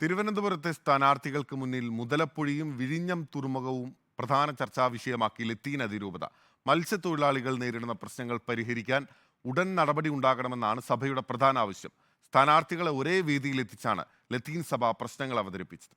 തിരുവനന്തപുരത്തെ സ്ഥാനാർത്ഥികൾക്ക് മുന്നിൽ മുതലപ്പുഴയും വിഴിഞ്ഞം തുറമുഖവും പ്രധാന ചർച്ചാ വിഷയമാക്കി ലത്തീൻ അതിരൂപത മത്സ്യത്തൊഴിലാളികൾ നേരിടുന്ന പ്രശ്നങ്ങൾ പരിഹരിക്കാൻ ഉടൻ നടപടി ഉണ്ടാകണമെന്നാണ് സഭയുടെ പ്രധാന ആവശ്യം. സ്ഥാനാർത്ഥികളെ ഒരേ വേദിയിൽ എത്തിച്ചാണ് ലത്തീൻ സഭ പ്രശ്നങ്ങൾ അവതരിപ്പിച്ചത്.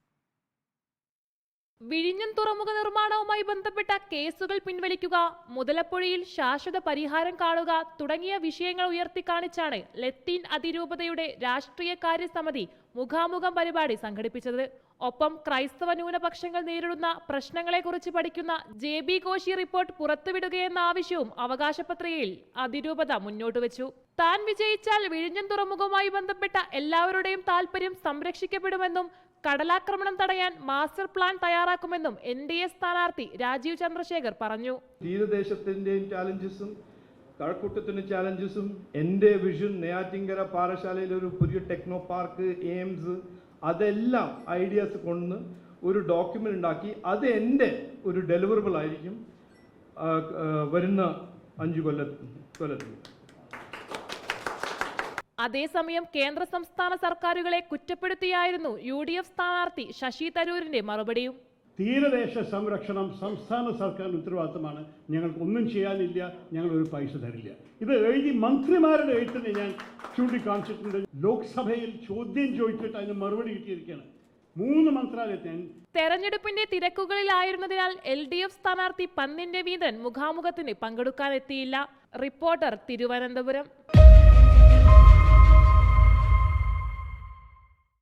വിഴിഞ്ഞം തുറമുഖ നിർമ്മാണവുമായി ബന്ധപ്പെട്ട കേസുകൾ പിൻവലിക്കുക മുതലപ്പുഴയിൽ ശാശ്വത പരിഹാരം കാണുക തുടങ്ങിയ വിഷയങ്ങൾ ഉയർത്തിക്കാണിച്ചാണ് ലത്തീൻ അതിരൂപതയുടെ രാഷ്ട്രീയകാര്യ സമിതി മുഖാമുഖം പരിപാടി സംഘടിപ്പിച്ചത്. ഒപ്പം ക്രൈസ്തവ ന്യൂനപക്ഷങ്ങൾ നേരിടുന്ന പ്രശ്നങ്ങളെക്കുറിച്ച് പഠിക്കുന്ന ജെ ബി കോശി റിപ്പോർട്ട് പുറത്തുവിടുകയെന്ന ആവശ്യവും അവകാശപത്രികയിൽ അതിരൂപത മുന്നോട്ട് വെച്ചു. താൻ വിജയിച്ചാൽ വിഴിഞ്ഞം തുറമുഖവുമായി ബന്ധപ്പെട്ട എല്ലാവരുടെയും താൽപര്യം സംരക്ഷിക്കപ്പെടുമെന്നും കടലാക്രമണം തടയാൻ മാസ്റ്റർ പ്ലാൻ തയ്യാറാക്കുമെന്നും എൻ ഡി എ സ്ഥാനാർത്ഥി രാജീവ് ചന്ദ്രശേഖർ പറഞ്ഞു. തീരദേശത്തിന്റെയും ചാലഞ്ചസും കഴക്കൂട്ടത്തിന്റെ ചാലഞ്ചസും എന്റെ വിഷൻ നെയ്യാറ്റിങ്കര പാറശാലയിൽ ഒരു പുതിയ ടെക്നോ പാർക്ക് എയിംസ് അതെല്ലാം ഐഡിയാസ് കൊണ്ട് ഒരു ഡോക്യുമെന്റ് ഉണ്ടാക്കി. അത് എന്റെ ഒരു ഡെലിവറബിൾ ആയിരിക്കും. വരുന്ന അഞ്ച് കൊല്ല കൊല്ലത്തിൽ അതേസമയം കേന്ദ്ര സംസ്ഥാന സർക്കാരുകളെ കുറ്റപ്പെടുത്തിയായിരുന്നു യു ഡി എഫ് സ്ഥാനാർത്ഥി ശശി തരൂരിന്റെ മറുപടിയും. തീരദേശ സംരക്ഷണം സംസ്ഥാന സർക്കാരിന്റെ ഉത്തരവാദിത്തമാണ്. ഞങ്ങൾക്ക് ഒന്നും ചെയ്യാനില്ല ഞങ്ങൾ ഒരു പൈസ തരില്ല. ഇത് എഴുതി മന്ത്രിമാരുടെ എഴുത്തിനെ ഞാൻ ചൂണ്ടിക്കാണിച്ചിട്ടുണ്ട്. ലോക്സഭയിൽ ചോദ്യം ചോദിച്ചിട്ട് അതിന് മറുപടി കിട്ടിയിരിക്കുകയാണ്. മൂന്ന് മന്ത്രാലയത്തെ തെരഞ്ഞെടുപ്പിന്റെ തിരക്കുകളിലായിരുന്നതിനാൽ എൽ ഡി എഫ് സ്ഥാനാർത്ഥി പന്നിന്റെ വീതൻ മുഖാമുഖത്തിന് പങ്കെടുക്കാനെത്തിയില്ല. റിപ്പോർട്ടർ തിരുവനന്തപുരം.